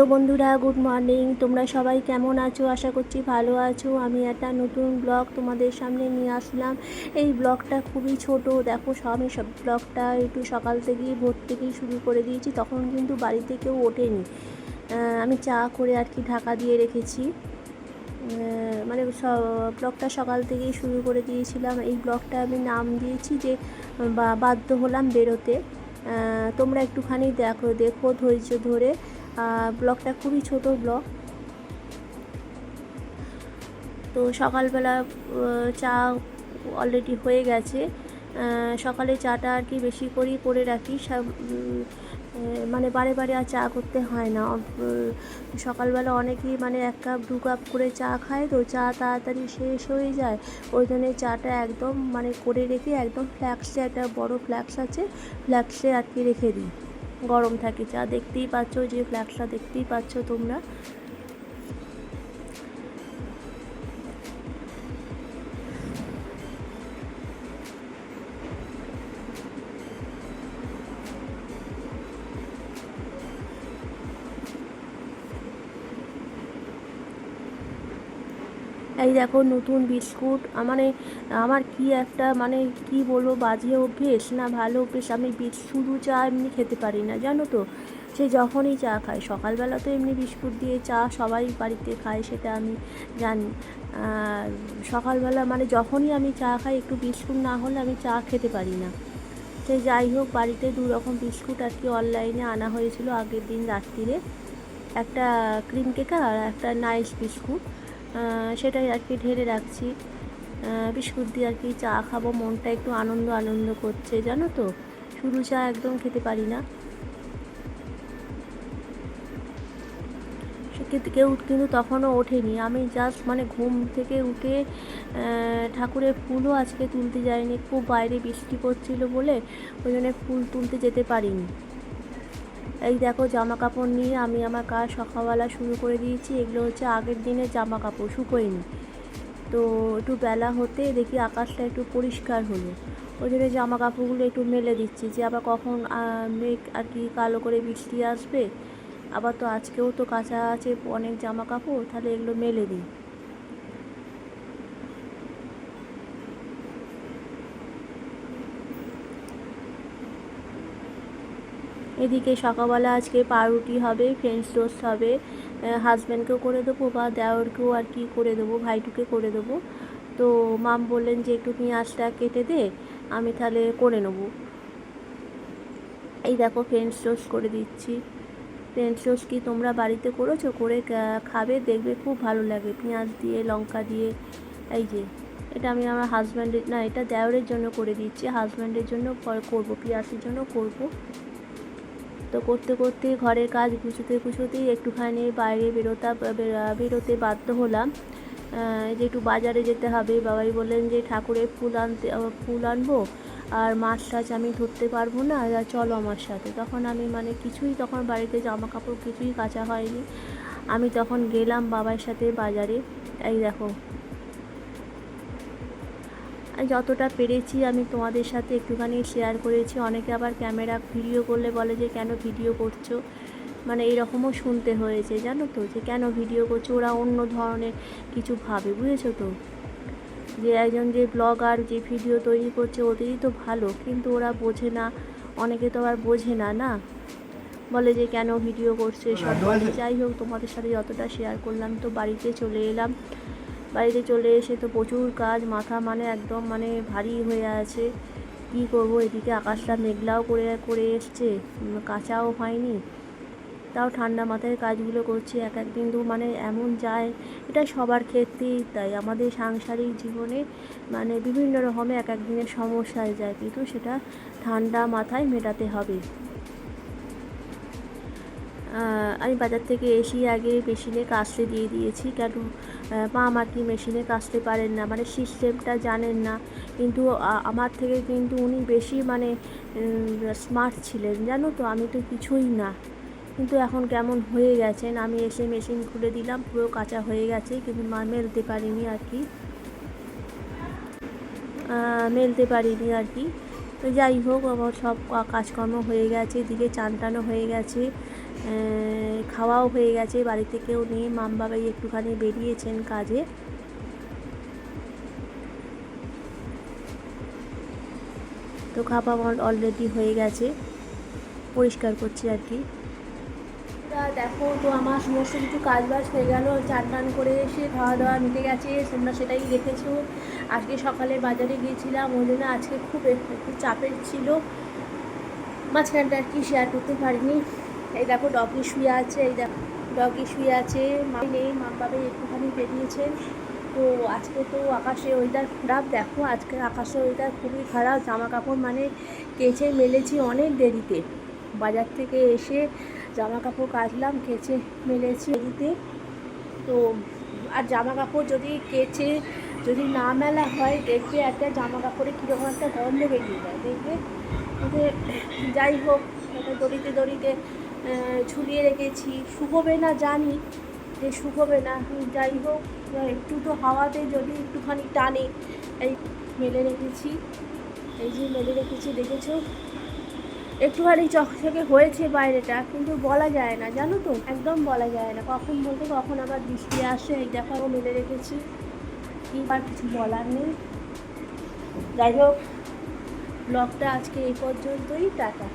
Hello বন্ধুরা, good morning. তোমরা সবাই কেমন আছো? আশা করছি ভালো আছো। আমি একটা নতুন ব্লগ তোমাদের সামনে নিয়ে আসলাম। এই ব্লগটা খুবই ছোট। দেখো, সব আমি সব ব্লগটা একটু সকাল থেকেই ভোর থেকেই শুরু করে দিয়েছি। তখন কিন্তু বাড়িতে কেউ ওঠেনি। আমি চা করে আর কি ঢাকা দিয়ে রেখেছি। মানে ব্লগটা সকাল থেকেই শুরু করে দিয়েছিলাম। এই ব্লগটা আমি নাম দিয়েছি যে বাধ্য হলাম বেরোতে। তোমরা একটুখানি দেখো দেখো ধৈর্য ধরে। ব্লগটা খুবই ছোট ব্লগ। তো সকালবেলা চা অলরেডি হয়ে গেছে। সকালে চাটা আর কি বেশি করেই করে রাখি। মানে বারে বারে আর চা করতে হয় না। সকালবেলা অনেকেই মানে এক কাপ, দু কাপ করে চা খায়। তো চা তাড়াতাড়ি শেষ হয়ে যায়। ওই জন্য চাটা একদম মানে করে রেখে একদম ফ্ল্যাক্সে একটা বড় ফ্ল্যাক্স আছে। ফ্ল্যাক্সে আর কি রেখে দিই। গরম থাকে। যা দেখতেই পাচ্ছ যে ফ্ল্যাক্সটা দেখতেই পাচ্ছ তোমরা। এই দেখো নতুন বিস্কুট। মানে আমার কি একটা মানে কি বলব, বাজে অভ্যেস? না, ভালো অভ্যেস। আমি শুধু চা এমনি খেতে পারি না, জানো তো? সে যখনই চা খায়, সকালবেলা তো এমনি বিস্কুট দিয়ে চা সবাই বাড়িতে খায়, সেটা আমি জানি। সকালবেলা মানে যখনই আমি চা খাই, একটু বিস্কুট না হলে আমি চা খেতে পারি না। সে যাই হোক, বাড়িতে দু রকম বিস্কুট আর কি অনলাইনে আনা হয়েছিল আগের দিন রাত্রিরে। একটা ক্রিম কেক আর একটা নাইস বিস্কুট। সেটাই আর কি ঢেলে রাখছি। বিস্কুট দিয়ে আর কি চা খাব, মনটা একটু আনন্দ আনন্দ করছে, জানো তো? শুধু চা একদম খেতে পারি না। কেউ কিন্তু তখনও ওঠেনি। আমি জাস্ট মানে ঘুম থেকে উঠে ঠাকুরের ফুলও আজকে তুলতে যাইনি। খুব বাইরে বৃষ্টি পড়ছিল বলে, ওই জন্য ফুল তুলতে যেতে পারিনি। এই দেখো জামা কাপড় নিয়ে আমি আমার কাজ সকালবেলা শুরু করে দিয়েছি। এগুলো হচ্ছে আগের দিনের জামা কাপড় শুকোয়নি। তো একটু বেলা হতে দেখি আকাশটা একটু পরিষ্কার হলো। ওই জন্য জামা কাপড়গুলো একটু মেলে দিচ্ছি যে আবার কখন মেঘ আর কি কালো করে বৃষ্টি আসবে। আবার তো আজকেও তো কাঁচা আছে অনেক জামা কাপড় তাহলে এগুলো মেলে দিই। এদিকে সকালবেলা আজকে পাউরুটি হবে ফ্রেঞ্চ টোস্ট হবে হাজব্যান্ডকেও করে দেবো বা দেওরকেও আর কি করে দেবো, ভাইটুকে করে দেবো। তো মাম বললেন যে একটু পেঁয়াজটা কেটে দে, আমি তাহলে করে নেব। এই দেখো ফ্রেঞ্চ টোস্ট করে দিচ্ছি। ফ্রেঞ্চ টোস্ট কি তোমরা বাড়িতে করেছ? করে খাবে, দেখবে খুব ভালো লাগে। পেঁয়াজ দিয়ে, লঙ্কা দিয়ে, এই যে, এটা আমি আমার হাজব্যান্ডের না, এটা দেওরের জন্য করে দিচ্ছি। হাজব্যান্ডের জন্য করব পিয়াসের জন্য করব। তো করতে করতে ঘরের কাজ গুছোতে গুছোতেই একটুখানি বাইরে বেরোতা বেরোতে বাধ্য হলাম। যে একটু বাজারে যেতে হবে, বাবাই বললেন যে ঠাকুরের ফুল আনতে ফুল আনব আর মাছ টাছ আমি ধরতে পারব না চলো আমার সাথে। তখন আমি মানে কিছুই তখন বাড়িতে জামা কাপড় কিছুই কাচা হয়নি। আমি তখন গেলাম বাবার সাথে বাজারে। এই দেখো যতটা পেরেছি আমি তোমাদের সাথে একটুখানি শেয়ার করেছি। অনেকে আবার ক্যামেরা ভিডিও করলে বলে যে কেন ভিডিও করছ? মানে এইরকমও শুনতে হয়েছে জানো তো? যে কেন ভিডিও করছ? ওরা অন্য ধরনের কিছু ভাবে বুঝেছ তো? যে একজন যে ব্লগার যে ভিডিও তৈরি করছে ওদেরই তো ভালো। কিন্তু ওরা বোঝে না অনেকে তো আর বোঝে না না? বলে যে কেন ভিডিও করছে? সব। যাই হোক তোমাদের সাথে যতটা শেয়ার করলাম তো বাড়িতে চলে এলাম। বাড়িতে চলে এসে তো প্রচুর কাজ, মাথা মানে একদম মানে ভারী হয়ে আছে। কী করব, এদিকে আকাশটা মেঘলাও করে করে এসছে কাঁচাও হয়নি। তাও ঠান্ডা মাথায় কাজগুলো করছি, এক এক তো মানে এমন যায়, এটা সবার ক্ষেত্রেই তাই। আমাদের সাংসারিক জীবনে মানে বিভিন্ন রকমের এক এক দিনের সমস্যায় যায়, কিন্তু সেটা ঠান্ডা মাথায় মেটাতে হবে। আমি বাজার থেকে এসি আগে মেশিনে কাচতে দিয়ে দিয়েছি, কেন মা আমার কি মেশিনে কাচতে পারেন না? মানে সিস্টেমটা জানেন না। কিন্তু আমার থেকে কিন্তু উনি বেশি মানে স্মার্ট ছিলেন। জানো তো, আমি তো কিছুই না। কিন্তু এখন কেমন হয়ে গেছেন? আমি এসে মেশিন খুলে দিলাম, পুরো কাঁচা হয়ে গেছে। কিন্তু মা মেলতে পারিনি আর কি। মেলতে পারিনি আর কি। তো যাই হোক, আমার সব কাজকর্ম হয়ে গেছে। এদিকে চান টানও হয়ে গেছে। খাওয়াও হয়ে গেছে, বাড়ি থেকেও নিয়ে মাম বাবাই একটুখানি বেরিয়েছেন কাজে। তো খাওয়া অলরেডি হয়ে গেছে, পরিষ্কার করছি আর কি। দেখো, তো আমার সমস্ত কিছু কাজ বাজ হয়ে গেল চান টান করে এসে খাওয়া দাওয়া মিটে গেছে, তোমরা সেটাই দেখেছ। আজকে সকালে বাজারে গিয়েছিলাম, ওই জন্য আজকে খুব একটু চাপের ছিল। মাঝখানটা আর কি শেয়ার করতে পারিনি। এই দেখো ডগি শুয়ে আছে, এই দেখো ডগি শুয়ে আছে, মা নেই, মা বাবা একটুখানি বেরিয়েছেন। তো আজকে তো আকাশে ওয়েদার খারাপ, দেখো আজকে আকাশে ওয়েদার খুবই খারাপ জামা কাপড় মানে কেচে মেলেছি অনেক দেরিতে। বাজার থেকে এসে জামা কাপড় কাচলাম, কেচে মেলেছি দেরিতে। তো আর জামা কাপড় যদি কেচে যদি না মেলা হয়, দেখবে একটা জামা কাপড়ে কীরকম একটা গন্ধ বেরিয়ে যায়, দেখবে? যাই হোক দড়িতে দড়িতে ঝুলিয়ে রেখেছি। শুকোবে না জানি যে শুকোবে না। যাই হোক একটু তো হাওয়াতে যদি একটুখানি টানে, এই মেলে রেখেছি। এই যে মেলে রেখেছি, দেখেছ? একটুখানি চকচকে হয়েছে বাইরেটা, কিন্তু বলা যায় না, জানো তো? একদম বলা যায় না। কখন বলতে কখন আবার বৃষ্টি আসে, এই দেখো আমি মেলে রেখেছি। কি আর কিছু বলার নেই। যাই হোক ব্লগটা আজকে এই পর্যন্তই, টাটা।